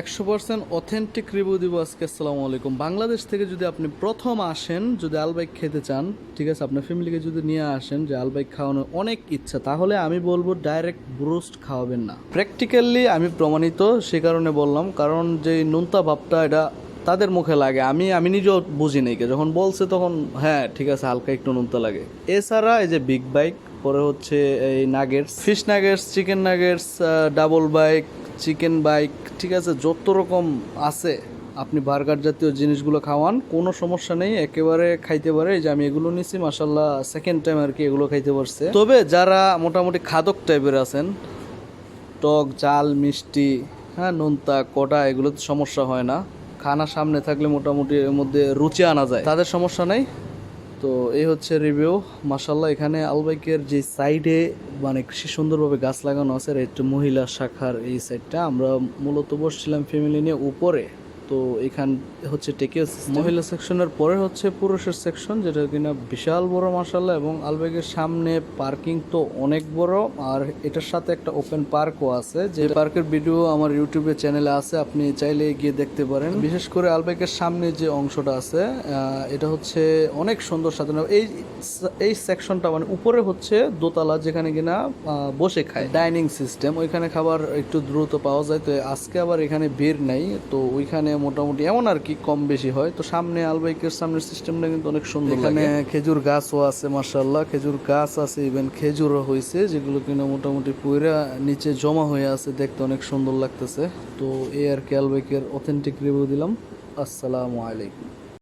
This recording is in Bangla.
একশো পার্সেন্ট অথেন্টিক রিভিউ দিব আজকে, আসসালামু আলাইকুম। বাংলাদেশ থেকে যদি আপনি প্রথম আসেন, যদি আলবাইক খেতে চান, ঠিক আছে, আপনার ফ্যামিলিকে যদি নিয়ে আসেন যে আলবাইক খাওয়ানোর অনেক ইচ্ছা, তাহলে আমি বলব ডাইরেক্ট ব্রোস্ট খাওয়াবেন না। প্র্যাকটিক্যালি আমি প্রমাণিত, সে কারণে বললাম, কারণ যে নুনতা ভাবটা এটা তাদের মুখে লাগে। আমি আমি নিজেও বুঝি নাই। যখন বলছে তখন হ্যাঁ ঠিক আছে, হালকা একটু নুনতা লাগে। এছাড়া এই যে বিগ বাইক পরে হচ্ছে এই nuggets fish nuggets chicken nuggets double bike chicken bike, ঠিক আছে, যত রকম আছে আপনি বার্গার জাতীয় জিনিসগুলো খাওয়ান, কোনো সমস্যা নেই, একেবারে খাইতে পারে। যে আমি এগুলো নিছি মাসাল্লাহ সেকেন্ড টাইম আর কি এগুলো খাইতে পারছে। তবে যারা মোটামুটি খাদক টাইপের আছেন, টক জাল মিষ্টি হ্যাঁ নোনতা, কটা এগুলো সমস্যা হয় না। খানা সামনে থাকলে মোটামুটি এর মধ্যে রুচি আনা যায়। তাদের সমস্যা নেই। তো এই হচ্ছে রিভিউ মাসাল্লাহ এখানে আলবাইকের যে সাইডে মানে কৃষি সুন্দরভাবে গাছ লাগানো আছে আর একটু মহিলা শাখার এই সাইডটা আমরা মূলত বসছিলাম ফ্যামিলি নিয়ে উপরে। তো এখান হচ্ছে টেকিও মহিলা সেকশনের পরে হচ্ছে পুরুষের সেকশন, যেটা কিনা বিশাল বড় মাসাল্লাহ এবং আলবেগের সামনে পার্কিং তো অনেক বড়, আর এটার সাথে একটা ওপেন পার্কও আছে। যে পার্কের ভিডিও আমার ইউটিউবে চ্যানেলে আছে, আপনি চাইলে গিয়ে দেখতে পারেন। বিশেষ করে আলবেগের সামনে যে অংশটা আছে এটা হচ্ছে অনেক সুন্দর সাজানো। এই এই সেকশনটা মানে উপরে হচ্ছে দোতলা, যেখানে কিনা বসে খায়। ডাইনিং সিস্টেম, ওইখানে খাবার একটু দ্রুত পাওয়া যায়। তো আজকে আবার এখানে ভিড় নাই, তো ওইখানে মোটামুটি এমন আর কি কম বেশি হয়। তো সামনে আলবাইকের সামনের সিস্টেমটা কিন্তু অনেক সুন্দর এখানে খেজুর গাছও আছে মার্শাল্লাহ খেজুর গাছ আছে ইভেন খেজুরও হয়েছে যেগুলো কিনা মোটামুটি পুরা নিচে জমা হয়ে আছে, দেখতে অনেক সুন্দর লাগতেছে। তো এই আর কি আলবাইকের অথেন্টিক রিভিউ দিলাম। আসসালামু আলাইকুম।